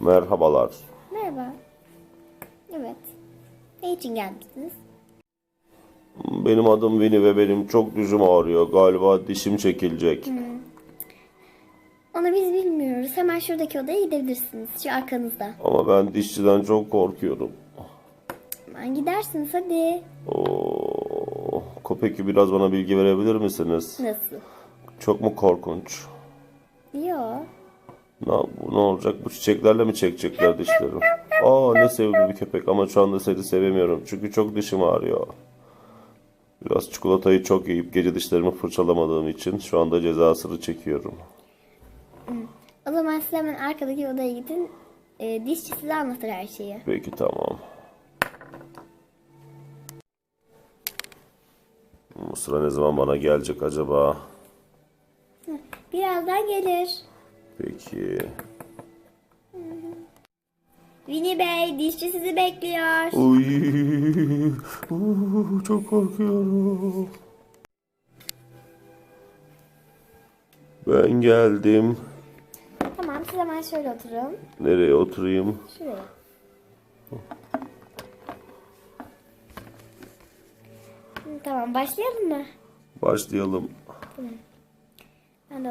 Merhabalar. Merhaba. Evet. Ne için gelmişsiniz? Benim adım Vini ve benim çok dişim ağrıyor. Galiba dişim çekilecek. Onu biz bilmiyoruz. Hemen şuradaki odaya gidebilirsiniz. Şu arkanızda. Ama ben dişçiden çok korkuyorum. Hemen gidersiniz hadi. Oo, peki biraz bana bilgi verebilir misiniz? Nasıl? Çok mu korkunç? Ne, bu ne olacak? Bu çiçeklerle mi çekecekler dişlerim? Aa ne sevimli bir köpek ama şu anda seni sevemiyorum. Çünkü çok dişim ağrıyor. Biraz çikolatayı çok yiyip gece dişlerimi fırçalamadığım için şu anda cezasını çekiyorum. O zaman siz hemen arkadaki odaya gidin. Ee, dişçi size anlatır her şeyi. Peki tamam. Bu sıra ne zaman bana gelecek acaba? Birazdan gelir. Peki. Vini Bey, dişçi sizi bekliyor. Uy, uh, çok korkuyorum. Ben geldim. Tamam, siz hemen şöyle oturun. Nereye oturayım? Şuraya. Tamam, başlayalım mı? Başlayalım.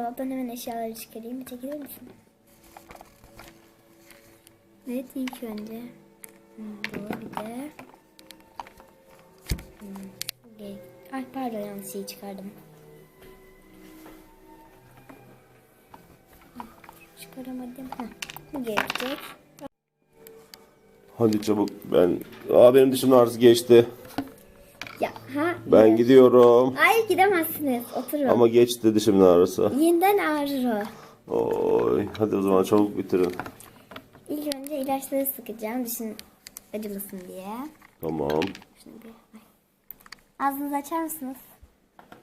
Ben dolaptan hemen eşyaları çıkarayım. Bir çekilir misin? Evet ilk önce bu bir de hmm, Ay pardon yanlış şeyi çıkardım. Çıkaramadım. Heh, bu gerekecek. Hadi çabuk ben... Aa benim dişimin ağrısı geçti. Ya ha. Ben gidiyorum. Ay gidemezsiniz. Oturun. Ama geçti dişimin ağrısı. Yeniden ağrır o. Oy, hadi o zaman çabuk bitirin. İlk önce ilaçları sıkacağım dişin acımasın diye. Tamam. Şunu bir. Ağzınızı açar mısınız?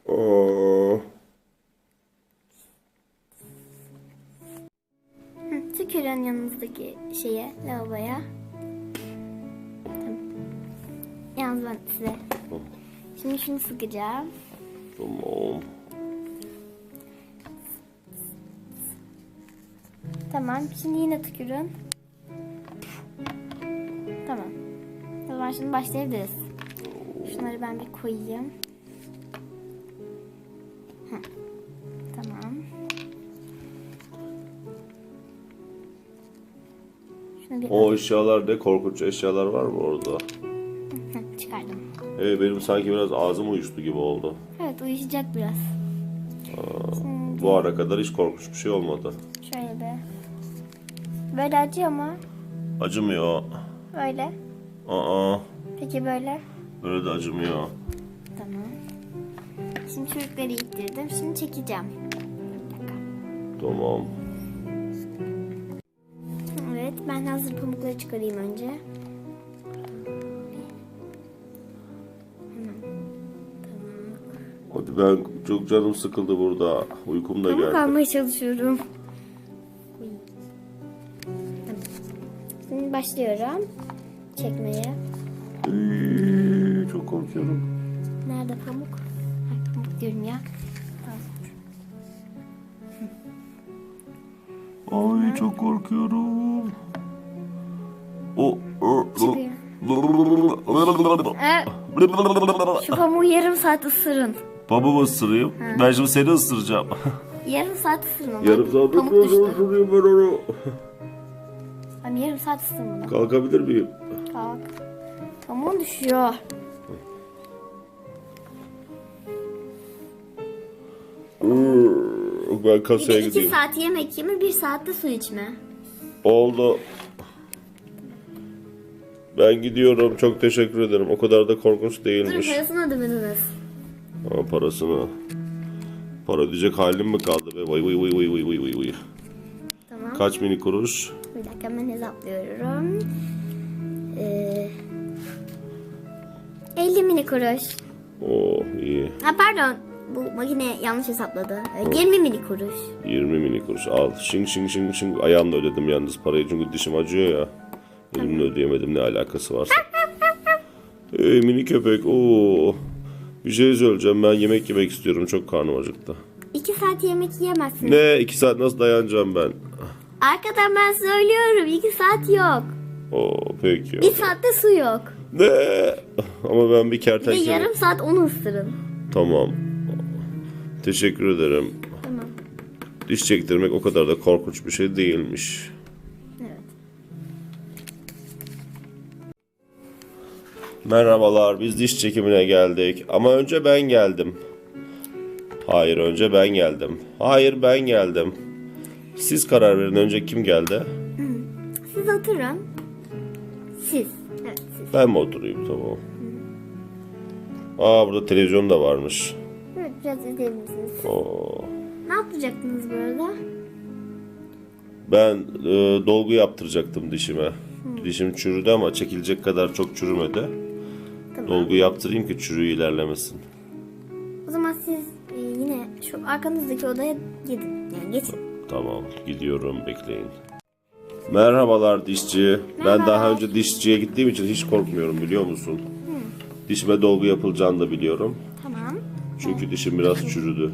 Oo. Hı, tükürün yanınızdaki şeye, lavaboya. Yalnız ben size. Şimdi şunu sıkacağım. Tamam. Tamam. Şimdi yine tükürün. Tamam. O zaman şimdi başlayabiliriz. Şunları ben bir koyayım. Hı. Tamam. Şunu bir O eşyalar ne? Korkunç eşyalar var mı orada? Hı, çıkardım. Ee, benim sanki biraz ağzım uyuştu gibi oldu. Uyuşacak biraz. Şimdi Bu ara kadar hiç korkunç bir şey olmadı. şöyle bir. Böyle acıyor mu? Acımıyor. Böyle. Aa, Peki böyle. böyle de acımıyor. Tamam. Şimdi çocukları ittirdim. Şimdi çekeceğim. Bir dakika. Tamam. Evet ben hazır pamukları çıkarayım önce. Ben çok canım sıkıldı burada. Uykum da Pamuk geldi. almaya çalışıyorum. Tamam. Şimdi başlıyorum. Çekmeye. Çok korkuyorum. Nerede pamuk? Ay, pamuk diyorum ya. Tamam. Ay çok korkuyorum. O, o, Çıkıyor. Şu pamuğu yarım saat ısırın. Babamı ısırayım. Ben şimdi seni ısıracağım. Yarım saat onu. Yarım saat Pamuk düştü. ısırayım ben onu. Hani yarım saat bunu. Kalkabilir miyim? Kalk. Pamuğun düşüyor. Ben Bir kasaya de iki gideyim. saat yemek yeme, bir saatte su içme. Oldu. Ben gidiyorum. Çok teşekkür ederim. O kadar da korkunç Dur değilmiş. parasını ödemediniz. Ama parasını. Para diyecek halim mi kaldı be? Vay vay vay vay vay vay vay vay. Tamam. Kaç mini kuruş? Bir dakika hemen hesaplıyorum. Ee, 50 mini kuruş. Oo iyi. Ha pardon. Bu makine yanlış hesapladı. Ee, 20 mini kuruş. 20 mini kuruş. Al. Şing şing şing şing. Ayağımla ödedim yalnız parayı çünkü dişim acıyor ya. Elimle ödeyemedim ne alakası varsa. Ey mini köpek. Oo. Bir şey söyleyeceğim. Ben yemek yemek istiyorum. Çok karnım acıktı. 2 saat yemek yiyemezsiniz. Ne? iki saat nasıl dayanacağım ben? Arkadan ben söylüyorum. iki saat yok. Oo peki. Bir saatte su yok. Ne? Ama ben bir Bir de kertenkele... yarım saat onu ısırın. Tamam. Teşekkür ederim. Tamam. Diş çektirmek o kadar da korkunç bir şey değilmiş. Merhabalar, biz diş çekimine geldik. Ama önce ben geldim. Hayır, önce ben geldim. Hayır, ben geldim. Siz karar verin, önce kim geldi? Siz oturun. Siz. Evet siz. Ben mi oturayım, tamam. Aa, burada televizyon da varmış. Evet biraz izleyebilir misiniz? Oo. Ne yapacaktınız bu arada? Ben e, dolgu yaptıracaktım dişime. Dişim çürüdü ama çekilecek kadar çok çürümedi. Tamam. Dolgu yaptırayım ki çürüğü ilerlemesin. O zaman siz e, yine şu arkanızdaki odaya gidin. Yani geçin. Tamam, gidiyorum. Bekleyin. Merhabalar dişçi. Ben Merhaba. daha önce dişçiye gittiğim için hiç korkmuyorum biliyor musun? Dişime dolgu yapılacağını da biliyorum. Tamam. Çünkü dişim biraz çürüdü.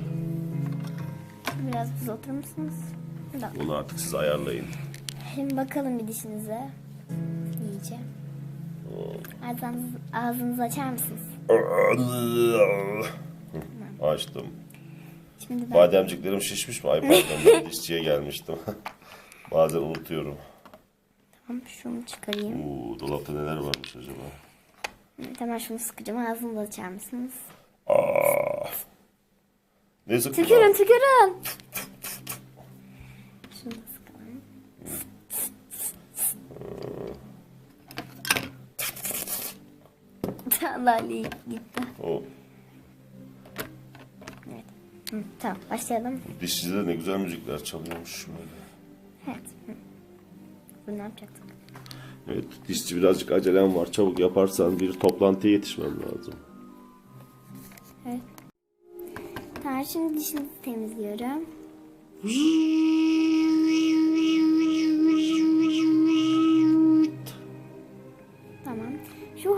Biraz siz oturur musunuz? Da. Bunu artık siz ayarlayın. Şimdi bakalım bir dişinize. İyice. Ağzınızı, ağzınızı açar mısınız? Açtım. Şimdi ben Bademciklerim şişmiş mi? Ay pardon ben dişçiye gelmiştim. Bazen unutuyorum. tamam, şunu çıkarayım. Oo, dolapta neler varmış acaba? Evet, hemen şunu sıkacağım. Ağzınızı açar mısınız? Aa. Ne sıktın? Tükürün tükürün. Şunu da sıkalım. Ali gitti. O Evet. Hı, tamam başlayalım. dişçide de ne güzel müzikler çalıyormuş. Böyle. Evet. Hı. Bunu ne yapacaktık? Evet, dişçi birazcık acelem var. Çabuk yaparsan bir toplantıya yetişmem lazım. Evet. Tamam şimdi dişinizi temizliyorum.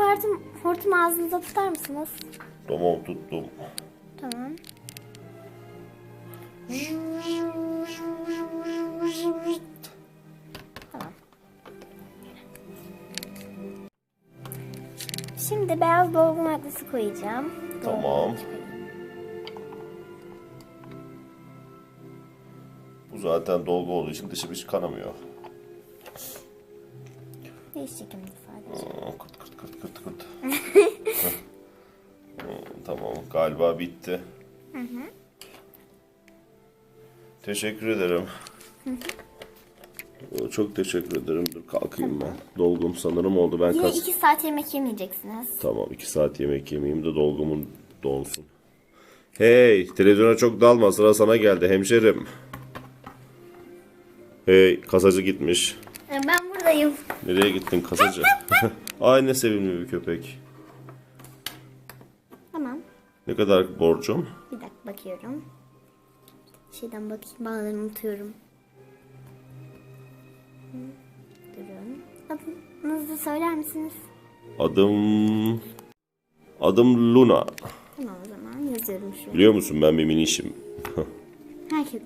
Hortum, hortumu ağzınıza tutar mısınız? Tamam tuttum. Tamam. Tamam. Şimdi beyaz dolgu maddesi koyacağım. Tamam. Bu zaten dolgu olduğu için dişim hiç kanamıyor. Değiş Hı, tamam galiba bitti. Teşekkür ederim. Oo, Çok teşekkür ederim. Dur kalkayım ben. Dolgum sanırım oldu. Ben Yine kas... iki saat yemek yemeyeceksiniz. Tamam iki saat yemek yemeyeyim de dolgumun donsun. Hey televizyona çok dalma sıra sana geldi hemşerim. Hey kasacı gitmiş. Ee, Ben buradayım. Nereye gittin kasacı? Ay ne sevimli bir köpek. Tamam. Ne kadar borcum? Bir dakika bakıyorum. Şeyden bakayım. Bazen unutuyorum. Durun. Adınızı söyler misiniz? Adım... Adım Luna. Tamam o zaman yazıyorum şuraya. Biliyor musun ben bir minişim. Herkes.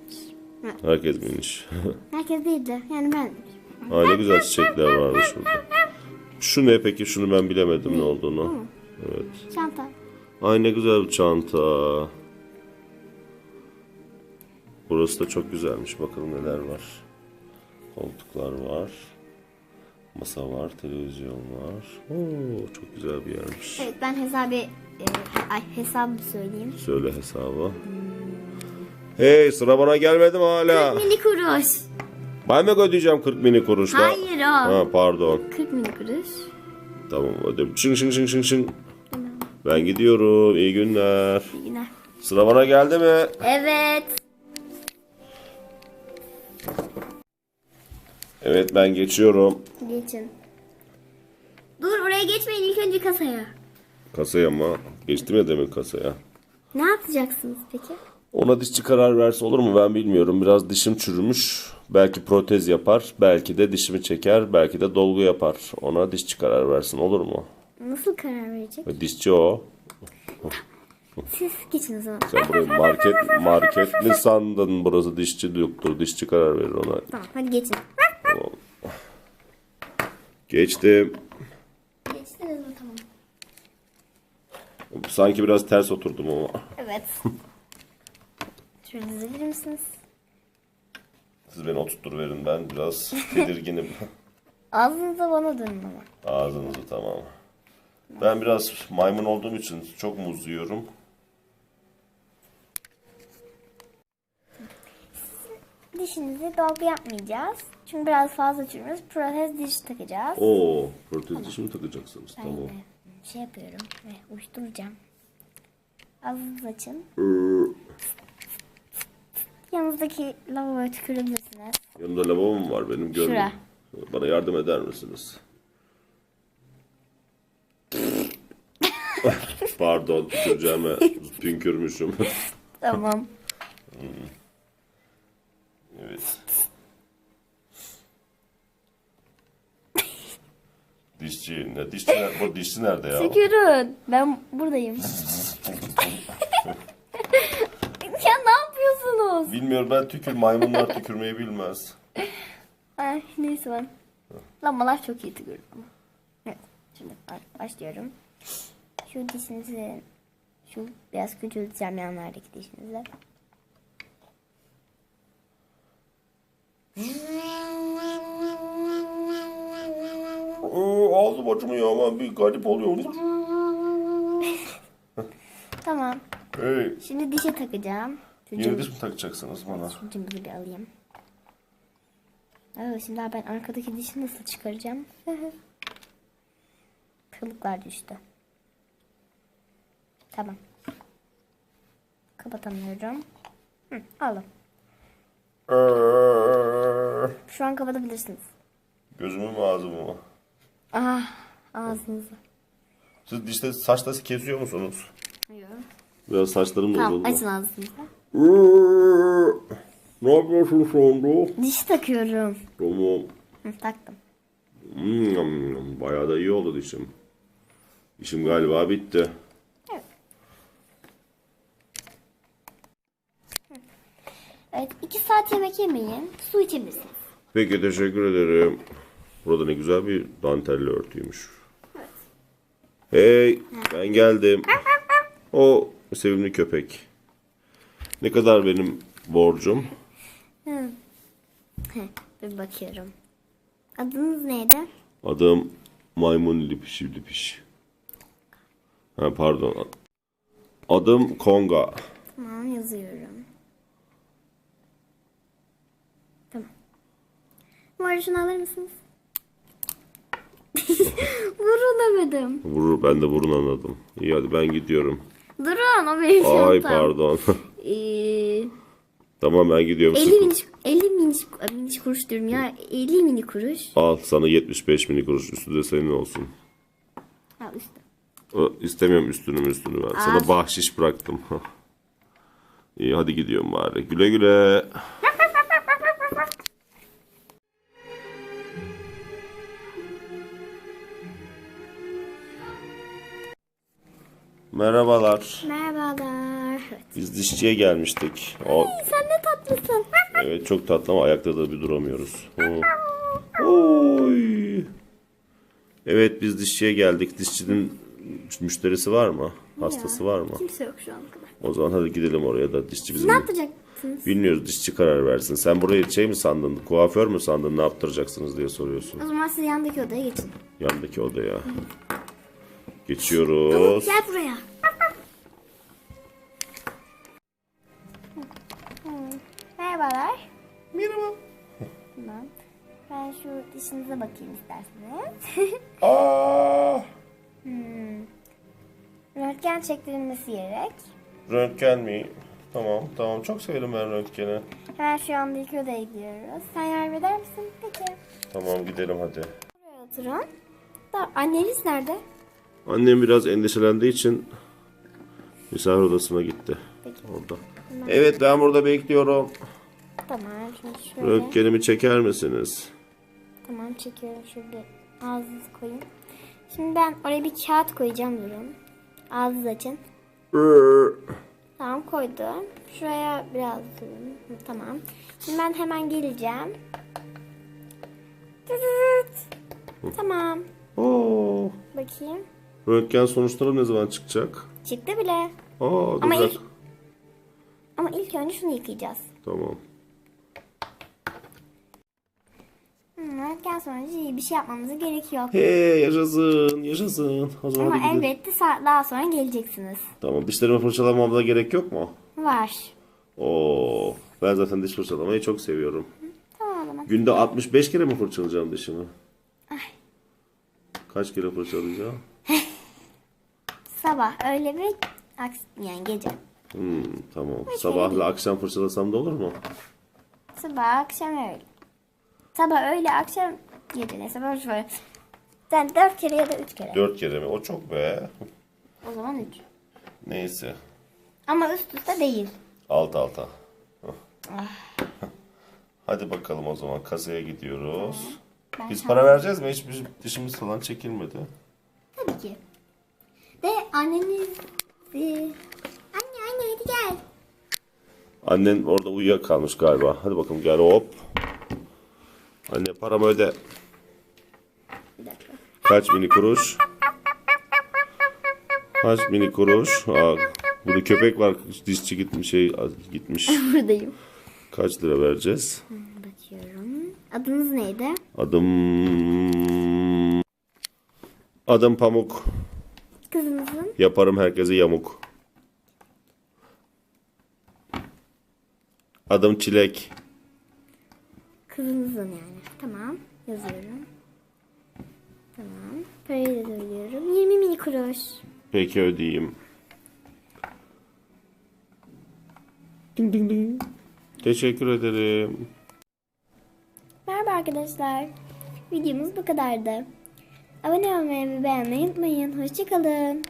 Evet. Herkes miniş. Herkes değil de yani ben. Ay ne güzel çiçekler varmış burada. Şu ne peki? Şunu ben bilemedim ne olduğunu. Evet. Çanta. Ay ne güzel bir çanta. Burası da çok güzelmiş. Bakalım neler var. Koltuklar var. Masa var, televizyon var. Oo, çok güzel bir yermiş. Evet ben hesabı e, ay hesabı söyleyeyim. Söyle hesabı. Hey sıra bana gelmedi mi hala? Mini kuruş. Ben mi ödeyeceğim 40 mini kuruşla? Hayır o. Ha pardon. 40 mini kuruş. Tamam ödedim. Şın şın şın şın şın. Ben gidiyorum. İyi günler. İyi günler. Sıra bana geldi mi? Evet. Evet ben geçiyorum. Geçin. Dur oraya geçmeyin ilk önce kasaya. Kasaya mı? Geçtim ya demin kasaya. Ne yapacaksınız peki? Ona dişçi karar verse olur mu ben bilmiyorum. Biraz dişim çürümüş. Belki protez yapar. Belki de dişimi çeker. Belki de dolgu yapar. Ona dişçi karar versin olur mu? Nasıl karar verecek? Dişçi o. Siz geçin o zaman. Sen burayı market market mi sandın? Burası dişçi doktor. Dişçi karar verir ona. Tamam hadi geçin. Geçtim. Geçtiniz mi tamam. Sanki biraz ters oturdum ama. Evet. Şöyle dizebilir misiniz? Siz beni oturtturuverin ben biraz tedirginim. Ağzınıza bana dönün ama. Ağzınızı tamam. Ben biraz maymun olduğum için çok muz yiyorum. Dişinizi dolgu yapmayacağız. Çünkü biraz fazla çürümüş. Protez diş takacağız. Oo, protez dişi mi takacaksınız? Tamam. Böyle şey yapıyorum ve uyuşturacağım. Ağzınızı açın. Yanınızdaki lavaboya tükürebilirsiniz. Yanımda lavabo mu var benim görmüyorum. Bana yardım eder misiniz? Pardon, tüküreceğime pünkürmüşüm. Tamam. evet. Dişçi, ne dişçi, ner- bu dişçi nerede ya? Tükürün. Ben buradayım. yapıyorsunuz? Bilmiyorum ben tükür, maymunlar tükürmeyi bilmez. Ay neyse ben. Lambalar çok iyi tükürür ama. Evet. Şimdi ba- başlıyorum. Şu dişinizi şu biraz küçülteceğim yanlardaki dişinizi. Ee, ağzım acımıyor ama bir garip oluyor. Tamam. Hey, Şimdi dişe takacağım. Diş mi takacaksınız bana? Cımbızı bir alayım. Evet şimdi ben arkadaki dişi nasıl çıkaracağım? Kılıklar düştü. Tamam. Kapatamıyorum. Hı, alın. Ee, Şu an kapatabilirsiniz. Gözümü mü ağzımı mı? Ah ağzınızı. Siz dişte saçta kesiyor musunuz? Yok. Biraz saçlarım da Tamam uzadı. açın ağzınızı. Ne yapıyorsun şu anda? Diş takıyorum. Tamam. Hı, taktım. Hmm, bayağı da iyi oldu dişim. İşim galiba bitti. Evet iki saat yemek yemeyin. Su içebilirsiniz. Peki teşekkür ederim. Burada ne güzel bir dantelli örtüymüş. Hey ben geldim. O sevimli köpek. Ne kadar benim borcum? Hı. Bir bakıyorum. Adınız neydi? Adım Maymun Lipiş Lipiş. Ha pardon. Adım Konga. Tamam yazıyorum. Tamam. Şunu alır mısınız? Vurulamadım. Vurur ben de burun anladım. İyi hadi ben gidiyorum. Durun o benim Ay çantam. pardon. Ee, tamam ben gidiyorum. 50 Sıkı- miniş, 50 miniş, miniş kuruş diyorum ya. 50 mini kuruş. Al sana 75 mini kuruş üstü de senin olsun. Ha üstte. Ö, İstemiyorum üstünü üstünü ben. Sana bahşiş bıraktım. İyi hadi gidiyorum bari. Güle güle. Merhabalar. Merhabalar. Evet. Biz dişçiye gelmiştik. O, Sen ne tatlısın. evet çok tatlı ama ayakta da bir duramıyoruz. Hı. Oy. Evet biz dişçiye geldik. Dişçinin müşterisi var mı? Hastası var mı? Kimse yok şu an kadar. O zaman hadi gidelim oraya da dişçi bizim. Ne yapacaksınız? Bilmiyoruz dişçi karar versin. Sen burayı şey mi sandın? Kuaför mü sandın? Ne yaptıracaksınız diye soruyorsun. O zaman siz yandaki odaya geçin. Yandaki odaya. Geçiyoruz. Gel buraya. Merhabalar. Merhaba. Tamam. Ben şu dişinize bakayım isterseniz. Aa, Röntgen çektirilmesi gerek. röntgen mi? Tamam tamam çok severim ben röntgeni. Hemen şu anda ilk odaya gidiyoruz. Sen yardım eder misin? Peki. Tamam gidelim hadi. Buraya oturun. Da, anneniz nerede? Annem biraz endişelendiği için misafir odasına gitti. Peki. Orada. Evet ben burada bekliyorum. Tamam. Şimdi şöyle. Röntgenimi çeker misiniz? Tamam çekiyorum. Şöyle ağzınızı koyun. Şimdi ben oraya bir kağıt koyacağım durun. Ağzınızı açın. Tamam koydum. Şuraya biraz durun. Tamam. Şimdi ben hemen geleceğim. Tamam. Oo. Bakayım. Röntgen sonuçları ne zaman çıkacak? Çıktı bile. Aa, Ama güzel. ilk- Ama ilk önce şunu yıkayacağız. Tamam. Röntgen sonucu iyi bir şey yapmamıza gerek yok. Hey yaşasın yaşasın. O zaman Ama hadi gidelim. elbette saat daha sonra geleceksiniz. Tamam dişlerimi fırçalamamda gerek yok mu? Var. Oo, ben zaten diş fırçalamayı çok seviyorum. Tamam o zaman. Günde 65 kere mi fırçalayacağım dişimi? Kaç kere fırçalayacağım? Sabah öyle bir aks yani gece. Hmm, tamam. Sabahla akşam fırçalasam da olur mu? Sabah akşam öyle. Sabah öyle akşam gece neyse boş ver. Sen dört kere ya da üç kere. 4 kere mi? O çok be. O zaman üç. Neyse. Ama üst üste değil. Alt alta. Hah. Hadi bakalım o zaman kasaya gidiyoruz. Ben Biz para vereceğiz mi? Hiç bizim dişimiz falan çekilmedi. Tabii ki. De anneniz... Anne anne hadi gel. Annen orada uyuyakalmış galiba. Hadi bakalım gel hop. Anne paramı öde. Kaç mini kuruş? Kaç mini kuruş? Aa, burada köpek var. Dişçi gitmiş şey gitmiş. Buradayım. Kaç lira vereceğiz? Bakıyorum. Adınız neydi? Adım Adım Pamuk. Kızınızın. Yaparım herkese yamuk. Adım Çilek. Kızınızın yani. Tamam. Yazıyorum. Tamam. Parayı da söylüyorum. 20 mini kuruş. Peki ödeyeyim. Ding ding ding. Teşekkür ederim. Merhaba arkadaşlar. Videomuz bu kadardı. Abone olmayı ve beğenmeyi unutmayın. Hoşçakalın.